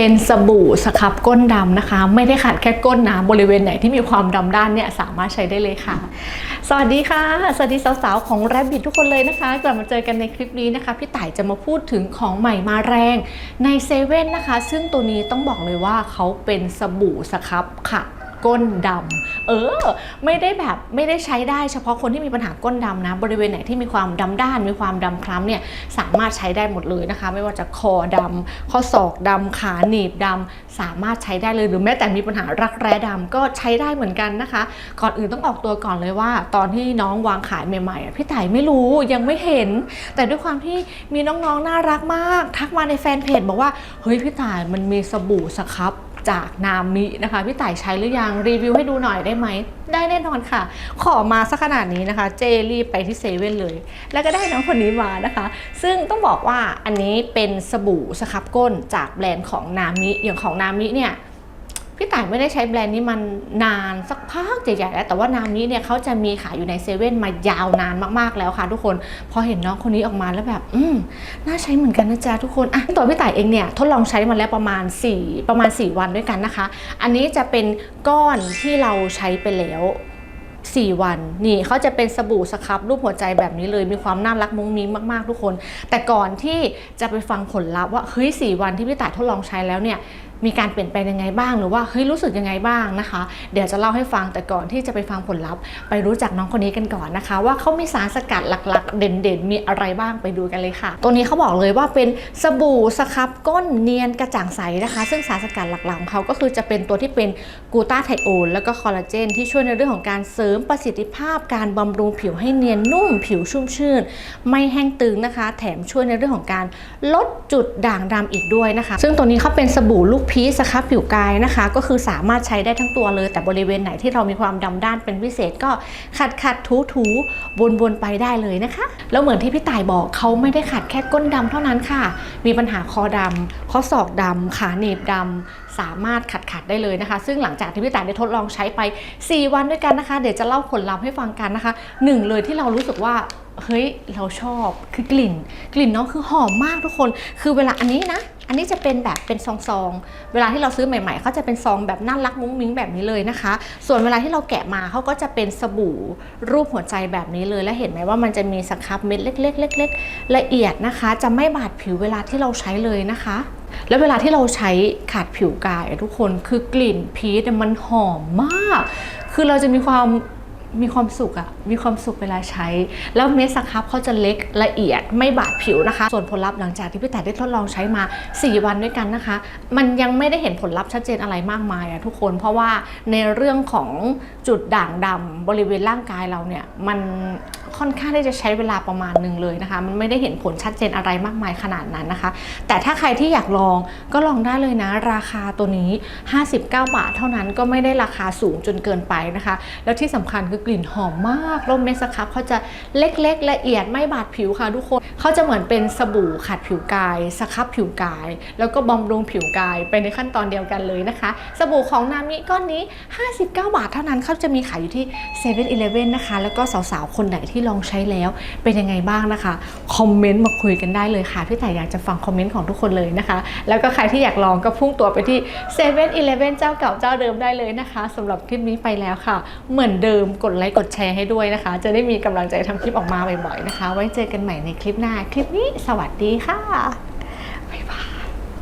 เป็นสบู่สครับก้นดำนะคะ ไม่ได้ขัดแค่ก้นนะบริเวณไหนที่มีความดำด้านเนี่ยสามารถใช้ได้เลยค่ะ สวัสดีค่ะ สวัสดีสาวๆของแรบบิททุกคนเลยนะคะกลับมาเจอกันในคลิปนี้นะคะ พี่ต่ายจะมาพูดถึงของใหม่มาแรงในเซเว่นนะคะ ซึ่งตัวนี้ต้องบอกเลยว่าเขาเป็นสบู่สครับค่ะ ก้นดำเออ ไม่ได้แบบไม่ได้ใช้ได้เฉพาะคนที่มีปัญหาก้นดำนะ บริเวณไหนที่มีความดำด้านมีความดำคล้ำเนี่ยสามารถใช้ได้หมดเลยนะคะ ไม่ว่าจะคอดำข้อศอกดำขาหนีบดำสามารถใช้ได้เลยหรือแม้แต่มีปัญหารักแร้ดำก็ใช้ได้เหมือนกันนะคะ ก่อนอื่นต้องออกตัวก่อนเลยว่า ตอนที่น้องวางขายใหม่ๆอะพี่ต่ายไม่รู้ยังไม่เห็น แต่ด้วยความที่มีน้องๆน่ารักมาก ทักมาในแฟนเพจบอกว่าเฮ้ยพี่ต่ายมันมีสบู่สครับ จากนามินะคะพี่ต่ายใช้หรือยังรีวิวให้ดูหน่อยได้ไหม ได้แน่นอนค่ะ ขอมาสักขนาดนี้นะคะ เจรีบไปที่เซเว่นเลย แล้วก็ได้น้องคนนี้มานะคะ ซึ่งต้องบอกว่าอันนี้เป็นสบู่สครับก้นจากแบรนด์ของนามิอย่างของนามิเนี่ย พี่ต่ายไม่ได้ใช้แบรนด์นี้มันนานสักพักใหญ่ๆแล้ว แต่ว่านามิเนี่ยเขาจะมีขายอยู่ในเซเว่นมายาวนานมากๆแล้วค่ะ ทุกคน พอเห็นน้องคนนี้ออกมาแล้วแบบ อืมน่าใช้เหมือนกันนะจ๊ะทุกคนอะตัวพี่ต่ายเองเนี่ยทดลองใช้มาแล้วประมาณ 4 ประมาณ 4 วันด้วยกันนะคะ อันนี้จะเป็นก้อนที่เราใช้ไปแล้ว4 วันนี่เขาจะเป็นสบู่สครับรูปหัวใจแบบนี้เลยมีความน่ารักมุ้งมิ้งมากๆ ทุกคน แต่ก่อนที่จะไปฟังผลลัพธ์ว่าเฮ้ย4วันที่พี่ต่ายทดลองใช้แล้วเนี่ย มีการเปลี่ยนแปลงยังไงบ้าง หรือว่าเฮ้ยรู้สึกยังไงบ้างนะคะ เดี๋ยวจะเล่าให้ฟังแต่ก่อนที่จะไปฟังผลลัพธ์ ไปรู้จักน้องคนนี้กันก่อนนะคะ ว่าเขามีสารสกัดหลักๆ เด่นๆ มีอะไรบ้างไปดูกันเลยค่ะ ตัวนี้เขาบอกเลยว่าเป็นสบู่สครับก้นเนียนกระจ่างใสนะคะ ซึ่งสารสกัดหลักๆของเขาก็คือจะเป็นตัวที่เป็นกูตาไทโอนแล้วก็คอลลาเจนที่ช่วยในเรื่องของการเสริมประสิทธิภาพการบำรุงผิวให้เนียนนุ่มผิวชุ่มชื่น ไม่แห้งตึงนะคะ แถมช่วยในเรื่องของการลดจุดด่างดำอีกด้วยนะคะ ซึ่งตัวนี้เขาเป็นสบู่ลูกพีสครับผิวกายนะคะ ก็คือสามารถใช้ได้ทั้งตัวเลย แต่บริเวณไหนที่เรามีความดำด้านเป็นพิเศษก็ขัดขัดถูถูวนวนไปได้เลยนะคะ แล้วเหมือนที่พี่ต่ายบอกเขาไม่ได้ขัดแค่ก้นดำเท่านั้นค่ะ มีปัญหาคอดำข้อศอกดำขาหนีบดำสามารถขัดขัดได้เลยนะคะ ซึ่งหลังจากที่พี่ต่ายได้ทดลองใช้ไป 4 วันด้วยกันนะคะ เดี๋ยวจะเล่าผลลัพธ์ให้ฟังกันนะคะหนึ่งเลยที่เรารู้สึกว่าเฮ้ยเราชอบคือกลิ่น กลิ่นเน้องคือหอมมากทุกคน คือเวลาอันนี้นะ อันนี้จะเป็นแบบเป็นซองๆ เวลาที่เราซื้อใหม่ๆเขาจะเป็นซองแบบน่ารักมุ้งมิ้งแบบนี้เลยนะคะ ส่วนเวลาที่เราแกะมาเขาก็จะเป็นสบู่รูปหัวใจแบบนี้เลย และเห็นไหมว่ามันจะมีสครับเม็ดเล็กๆเล็กๆละเอียดนะคะ จะไม่บาดผิวเวลาที่เราใช้เลยนะคะแล้วเวลาที่เราใช้ขาดผิวกายทุกคนคือกลิ่นพีชมันหอมมาก คือเราจะมีความ มีความสุขอะมีความสุขเวลาใช้ แล้วเม็ดสครับเขาจะเล็กละเอียดไม่บาดผิวนะคะ ส่วนผลลัพธ์หลังจากที่พี่แต่ได้ทดลองใช้มา 4 วันด้วยกันนะคะ มันยังไม่ได้เห็นผลลัพธ์ชัดเจนอะไรมากมายอะทุกคน เพราะว่าในเรื่องของจุดด่างดำบริเวณร่างกายเราเนี่ย มันค่อนข้างที่จะใช้เวลาประมาณหนึ่งเลยนะคะ มันไม่ได้เห็นผลชัดเจนอะไรมากมายขนาดนั้นนะคะ แต่ถ้าใครที่อยากลองก็ลองได้เลยนะ ราคาตัวนี้ 59 บาทเท่านั้นก็ไม่ได้ราคาสูงจนเกินไปนะคะ แล้วที่สำคัญคือกลิ่นหอมมากแล้วเม็ดสครับเขาจะเล็กๆ ละเอียดไม่บาดผิวค่ะทุกคนเขาจะเหมือนเป็นสบู่ขัดผิวกายสครับผิวกาย แล้วก็บำรุงผิวกายไปในขั้นตอนเดียวกันเลยนะคะ สบู่ของนามิก้อนนี้ 59 บาทเท่านั้นเขาจะมีขายอยู่ที่7 e เ e ่ e อนะคะ แล้วก็สาวๆ คนไหนที่ลองใช้แล้วเป็นยังไงบ้างนะคะ คอมเมนต์มาคุยกันได้เลยค่ะ พี่แต่อยากจะฟังคอมเมนต์ของทุกคนเลยนะคะ แล้วก็ใครที่อยากลองก็พุ่งตัวไปที่7 e เ e ่ e เจ้าเก่าเจ้าเดิมได้เลยนะคะสำหรับคลิปนี้ไปแล้วค่ะ เหมือนเดิมกดไลค์กดแชร์ให้ด้วยนะคะ จะได้มีกำลังใจทำคลิปออกมาบ่อยๆนะคะ ไว้เจอกันใหม่ในคลิปหน้า คลิปนี้สวัสดีค่ะ